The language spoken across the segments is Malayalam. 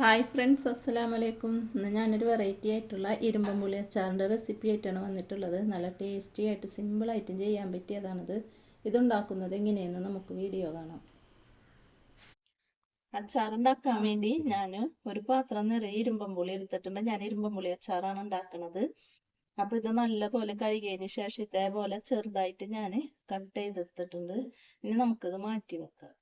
ഹായ് ഫ്രണ്ട്സ് അസ്സലാമു വലൈക്കും ഇന്ന് ഞാനൊരു വെറൈറ്റി ആയിട്ടുള്ള ഇരുമ്പമ്പുളി അച്ചാറിന്റെ റെസിപ്പി ആയിട്ടാണ് വന്നിട്ടുള്ളത്. നല്ല ടേസ്റ്റി ആയിട്ട് സിമ്പിളായിട്ടും ചെയ്യാൻ പറ്റിയതാണിത്. ഇതുണ്ടാക്കുന്നത് എങ്ങനെയെന്ന് നമുക്ക് വീഡിയോ കാണാം. അച്ചാറുണ്ടാക്കാൻ വേണ്ടി ഞാൻ ഒരു പാത്രം നിറയെ ഇരുമ്പമ്പുളി എടുത്തിട്ടുണ്ട്. ഞാൻ ഇരുമ്പമ്പുളി അച്ചാറാണ് ഉണ്ടാക്കുന്നത്. അപ്പോൾ ഇത് നല്ലപോലെ കഴുകിയതിന് ശേഷം ഇതേപോലെ ചെറുതായിട്ട് ഞാൻ കട്ട് ചെയ്തെടുത്തിട്ടുണ്ട്. ഇനി നമുക്കിത് മാറ്റി വെക്കാം.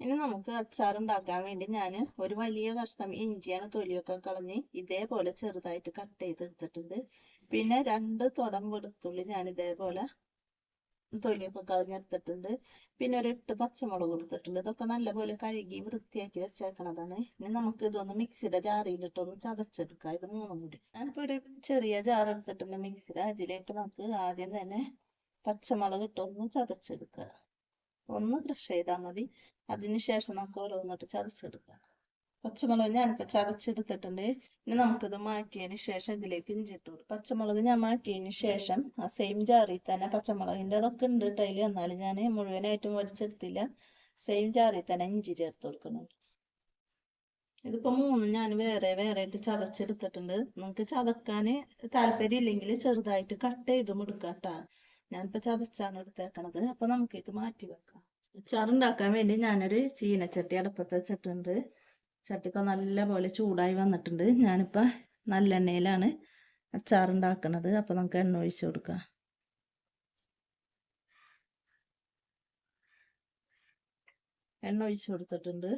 ഇനി നമുക്ക് അച്ചാർ ഉണ്ടാക്കാൻ വേണ്ടി ഞാൻ ഒരു വലിയ കഷ്ണം ഇഞ്ചിയാണ് തൊലിയൊക്കെ കളഞ്ഞ് ഇതേപോലെ ചെറുതായിട്ട് കട്ട് ചെയ്തെടുത്തിട്ടുണ്ട്. പിന്നെ രണ്ട് തുടം വെളുത്തുള്ളി ഞാൻ ഇതേപോലെ തൊലിയൊക്കെ കളഞ്ഞെടുത്തിട്ടുണ്ട്. പിന്നെ ഒരു എട്ട് പച്ചമുളക് കൊടുത്തിട്ടുണ്ട്. ഇതൊക്കെ നല്ലപോലെ കഴുകി വൃത്തിയാക്കി വെച്ചേക്കണതാണ്. ഇനി നമുക്ക് ഇതൊന്ന് മിക്സിയുടെ ജാറിയിലിട്ടൊന്ന് ചതച്ചെടുക്കാം. ഇത് മൂന്നും കൂടി. ഞാനിപ്പോൾ ഒരു ചെറിയ ജാർ എടുത്തിട്ടുണ്ട് മിക്സിയുടെ. അതിലേക്ക് നമുക്ക് ആദ്യം തന്നെ പച്ചമുളക് ഇട്ടൊന്ന് ചതച്ചെടുക്കുക ഒന്ന് ക്രഷ് ചെയ്താൽ മതി. അതിനുശേഷം നമുക്ക് ഓരോന്നിട്ട് ചതച്ചെടുക്കാം. പച്ചമുളക് ഞാനിപ്പോൾ ചതച്ചെടുത്തിട്ടുണ്ട്. ഇനി നമുക്കിത് മാറ്റിയതിന് ശേഷം ഇതിലേക്ക് ഇഞ്ചിട്ട് കൊടുക്കും പച്ചമുളക് ഞാൻ മാറ്റിയതിന് ശേഷം ആ സെയിം ജാറിൽ തന്നെ പച്ചമുളകിന്റെ അതൊക്കെ ഉണ്ട് ടൈൽ എന്നാലും ഞാൻ മുഴുവനായിട്ടും വലിച്ചെടുത്തില്ല. സെയിം ജാറിൽ തന്നെ ഇഞ്ചി ചേർത്ത് കൊടുക്കുന്നുണ്ട്. ഇതിപ്പോൾ മൂന്നും ഞാൻ വേറെ വേറെ ആയിട്ട് ചതച്ചെടുത്തിട്ടുണ്ട്. നിങ്ങൾക്ക് ചതക്കാൻ താല്പര്യം ഇല്ലെങ്കിൽ ചെറുതായിട്ട് കട്ട് ചെയ്തും എടുക്കാം കേട്ടോ ഞാനിപ്പോൾ ചതച്ചാണ് എടുത്തേക്കണത്. അപ്പോൾ ഇത് മാറ്റി വെക്കാം. അച്ചാറുണ്ടാക്കാൻ വേണ്ടി ഞാനൊരു ചീനച്ചട്ടി അടുപ്പത്ത് വെച്ചിട്ടുണ്ട്. ചട്ടിക്ക് നല്ല പോലെ ചൂടായി വന്നിട്ടുണ്ട്. ഞാനിപ്പോൾ നല്ലെണ്ണയിലാണ് അച്ചാറുണ്ടാക്കണത് അപ്പോൾ നമുക്ക് എണ്ണ ഒഴിച്ചു കൊടുക്കാം. എണ്ണ ഒഴിച്ചു കൊടുത്തിട്ടുണ്ട്.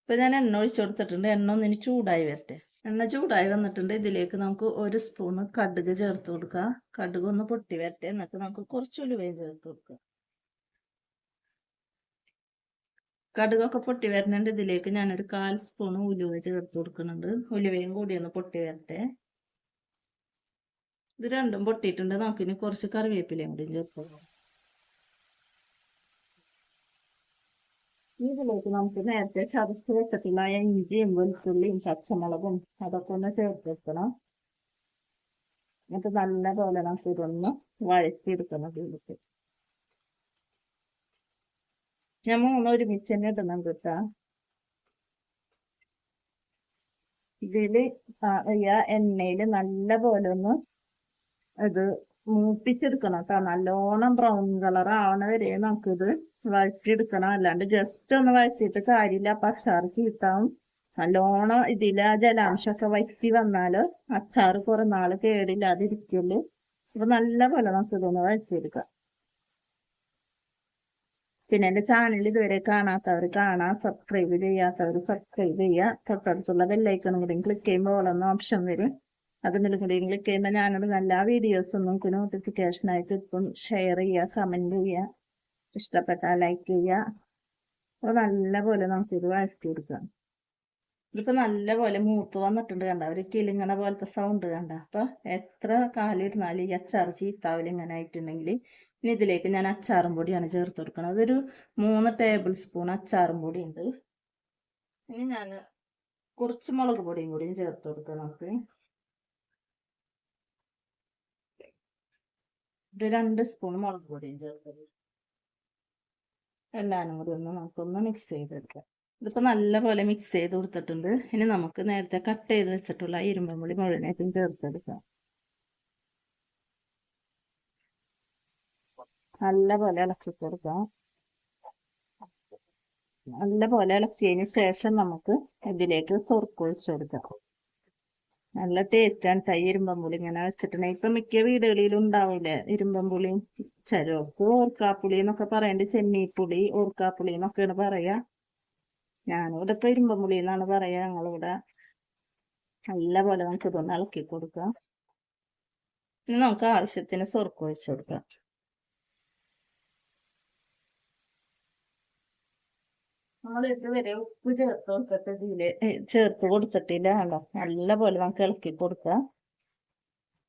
ഇപ്പം ഞാൻ എണ്ണ ഒഴിച്ചു കൊടുത്തിട്ടുണ്ട്. എണ്ണ ഒന്നിന് ചൂടായി വരട്ടെ. എണ്ണ ചൂടായി വന്നിട്ടുണ്ട്. ഇതിലേക്ക് നമുക്ക് ഒരു സ്പൂണ് കടുക് ചേർത്ത് കൊടുക്കുക കടുക് ഒന്ന് പൊട്ടി വരട്ടെ. എന്നിട്ട് നമുക്ക് കുറച്ച് ഉലുവയും ചേർത്ത് കൊടുക്കുക കടുകൊക്കെ പൊട്ടി വരുന്നുണ്ട് ഇതിലേക്ക് ഞാനൊരു കാൽ സ്പൂണ് ഉലുവ ചേർത്ത് കൊടുക്കുന്നുണ്ട്. ഉലുവയും കൂടി ഒന്ന് പൊട്ടി വരട്ടെ. ഇത് രണ്ടും പൊട്ടിയിട്ടുണ്ട്. നമുക്കിനി കുറച്ച് കറിവേപ്പിലയും കൂടി ചേർത്ത് കൊടുക്കാം. ഇതിലേക്ക് നമുക്ക് നേരത്തെ ചതച്ച് വെച്ചിട്ടുള്ള ഇഞ്ചിയും വെളുത്തുള്ളിയും പച്ചമുളകും അതൊക്കെ ഒന്ന് ചേർത്ത് വെക്കണം എന്നിട്ട് നല്ലപോലെ നമുക്ക് ഇതൊന്ന് വഴറ്റിയെടുക്കണം ഇതിലേക്ക് ഞാൻ മൂന്ന് ഒരുമിച്ച് തന്നെ ഇടണം കേട്ടാ ഇതിൽ എണ്ണയിൽ നല്ല പോലെ ഒന്ന് ഇത് മൂപ്പിച്ചെടുക്കണം കേട്ടോ. നല്ലോണം ബ്രൗൺ കളർ ആവണ വരെ നമുക്കിത് വഴറ്റിയെടുക്കണം അല്ലാണ്ട് ജസ്റ്റ് ഒന്ന് വഴച്ചിട്ട് കാര്യമില്ല. അപ്പൊ അച്ചാർ ചീത്താവും. നല്ലോണം ഇതിലെ ജലാംശമൊക്കെ വറ്റി വന്നാൽ അച്ചാർ കുറെ നാൾ കേടില്ലാതിരിക്കുള്ളൂ. അപ്പൊ നല്ല പോലെ നമുക്ക് ഇതൊന്ന് വഴറ്റിയെടുക്കാം പിന്നെ എന്റെ ചാനൽ ഇതുവരെ കാണാത്തവർ കാണാ. സബ്സ്ക്രൈബ് ചെയ്യാത്തവർ സബ്സ്ക്രൈബ് ചെയ്യുക. തൊട്ടടുത്തുള്ള ബെല്ലൈക്കണും കൂടി ക്ലിക്ക് ചെയ്യുമ്പോൾ ഓളൊന്ന് ഓപ്ഷൻ വരും. അതിൽ കൂടി ക്ലിക്ക് ചെയ്യുമ്പോൾ ഞാനത് എല്ലാ വീഡിയോസും നോട്ടിഫിക്കേഷൻ ആയിട്ട് കിട്ടും ഷെയർ ചെയ്യുക കമന്റ് ചെയ്യുക. ഇഷ്ടപ്പെട്ടാൽ ലൈക്ക് ചെയ്യുക അപ്പോൾ നല്ലപോലെ ഇത് വഴറ്റി കൊടുക്കാം ഇതിപ്പോൾ നല്ലപോലെ മൂത്ത് വന്നിട്ടുണ്ട് കണ്ട? ഒരു കിളിങ്ങണ പോലത്തെ സൗണ്ട് കണ്ട? അപ്പോൾ എത്ര കാലം ഇരുന്നാലും ഈ അച്ചാർ ചീത്താവിൽ ഇങ്ങനെ ആയിട്ടുണ്ടെങ്കിൽ ഇനി ഇതിലേക്ക് ഞാൻ അച്ചാറും പൊടിയാണ് ചേർത്ത് കൊടുക്കുന്നത്. അതൊരു മൂന്ന് ടേബിൾ സ്പൂൺ അച്ചാറും പൊടി ഉണ്ട്. ഇനി ഞാൻ കുറച്ച് മുളക് പൊടിയും കൂടിയും ചേർത്ത് കൊടുക്കാം നമുക്ക്. ഒരു രണ്ട് സ്പൂൺ മുളക് പൊടിയും ചേർത്തത് എല്ലാനും കൂടി ഒന്ന് നമുക്കൊന്ന് മിക്സ് ചെയ്തെടുക്കാം. ഇതിപ്പോൾ നല്ലപോലെ മിക്സ് ചെയ്ത് കൊടുത്തിട്ടുണ്ട്. ഇനി നമുക്ക് നേരത്തെ കട്ട് ചെയ്ത് വെച്ചിട്ടുള്ള ഇരുമ്പമ്പുളി മുഴുവനായിട്ടും ചേർത്തെടുക്കാം. നല്ലപോലെ ഇളക്കി കൊടുക്കാം നല്ലപോലെ ഇളക്കിയതിന് ശേഷം നമുക്ക് ഇതിലേക്ക് സുർക്കൊഴിച്ചെടുക്കാം നല്ല ടേസ്റ്റാണ് തൈ ഇരുമ്പമ്പുളി ഇങ്ങനെ വെച്ചിട്ടുണ്ടെങ്കിൽ ഇപ്പൊ മിക്ക വീടുകളിലും ഉണ്ടാവില്ലേ ഇരുമ്പമ്പുളി? ചിലർക്ക് ഓർക്കാപ്പുളി എന്നൊക്കെ പറയണ്ട്. ചെമ്മീപ്പുളി ഓർക്കാപ്പുളി എന്നൊക്കെയാണ് പറയാ. ഞാനിവിടെ ഇപ്പൊ ഇരുമ്പമ്പുളി എന്നാണ് പറയാ. ഞങ്ങളിവിടെ നല്ല പോലെ നമുക്ക് ഇതൊന്ന് ഇളക്കി കൊടുക്കാം. നമുക്ക് ആവശ്യത്തിന് സ്വർക്കം ഒഴിച്ചു കൊടുക്കാം. നമ്മൾ ഉപ്പ് ചേർത്ത് കൊടുത്തിട്ട് കൊടുത്തിട്ടില്ല കണ്ടോ നല്ല പോലെ നമുക്ക് ഇളക്കി കൊടുക്കാം.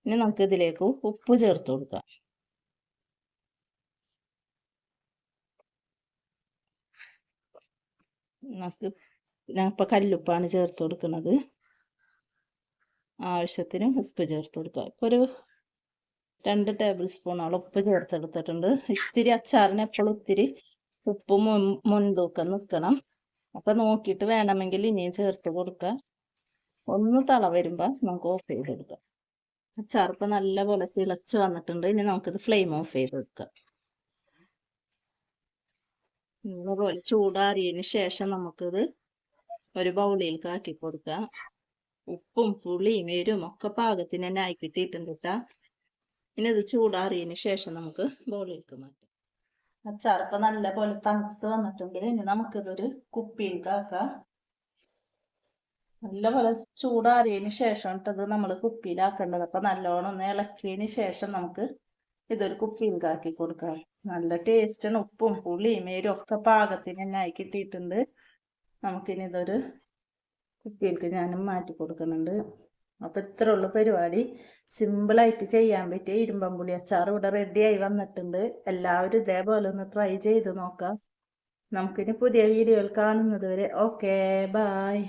ഇനി നമുക്ക് ഇതിലേക്ക് ഉപ്പ് ചേർത്ത് കൊടുക്കാം. നമുക്ക് ഞാൻ കല്ലുപ്പാണ് ചേർത്ത് കൊടുക്കുന്നത് ആവശ്യത്തിന് ഉപ്പ് ചേർത്ത് കൊടുക്കുക ഇപ്പൊ ഒരു രണ്ട് ടേബിൾ സ്പൂണോളം ഉപ്പ് ചേർത്തെടുത്തിട്ടുണ്ട് ഇത്തിരി അച്ചാറിന് എപ്പോഴും ഇത്തിരി ഉപ്പ് മുൻതൂക്കം നിൽക്കണം അപ്പൊ നോക്കിയിട്ട് വേണമെങ്കിൽ ഇനിയും ചേർത്ത് കൊടുക്കുക ഒന്ന് തള വരുമ്പോ നമുക്ക് ഓഫ് ചെയ്ത് എടുക്കാം അച്ചാർ ഇപ്പൊ നല്ലപോലെ തിളച്ച് വന്നിട്ടുണ്ട്. ഇനി നമുക്കിത് ഫ്ലെയിം ഓഫ് ചെയ്ത് നല്ലപോലെ ചൂടാറിയതിന് ശേഷം നമുക്കിത് ഒരു ബൗളിയിലേക്ക് ആക്കി കൊടുക്കാം. ഉപ്പും പുളിയും എരും ഒക്കെ പാകത്തിന് തന്നെ ആയി കേട്ടാ ഇനി ഇത് ചൂടാറിയതിന് ശേഷം നമുക്ക് ബൗളിലേക്ക് മാറ്റാം. ഇപ്പൊ നല്ല പോലെ തണുത്ത് വന്നിട്ടുണ്ടെങ്കിൽ ഇനി നമുക്കിതൊരു കുപ്പിയിലേക്ക് ആക്കാം നല്ലപോലെ ചൂടാറിയതിന് ശേഷം ഇട്ടത് നമ്മൾ കുപ്പിയിലാക്കേണ്ടത്. അപ്പൊ നല്ലോണം ഒന്ന് ഇളക്കിയതിന് ശേഷം നമുക്ക് ഇതൊരു കുപ്പിയിലേക്ക് കൊടുക്കാം. നല്ല ടേസ്റ്റാണ്. ഉപ്പും പുളിയും എരും ഒക്കെ പാകത്തിന് തന്നെ ആയി കിട്ടിയിട്ടുണ്ട്. നമുക്കിനി ഇതൊരു കുപ്പിയിലേക്ക് ഞാനും മാറ്റി കൊടുക്കുന്നുണ്ട്. അപ്പൊ ഇത്ര ഉള്ളു പരിപാടി. സിമ്പിളായിട്ട് ചെയ്യാൻ പറ്റിയ ഇരുമ്പമ്പുളി അച്ചാർ ഇവിടെ റെഡിയായി വന്നിട്ടുണ്ട്. എല്ലാവരും ഇതേപോലെ ഒന്ന് ട്രൈ ചെയ്ത് നോക്കാം. നമുക്കിനി പുതിയ വീഡിയോയിൽ കാണുന്നത് വരെ. Okay bye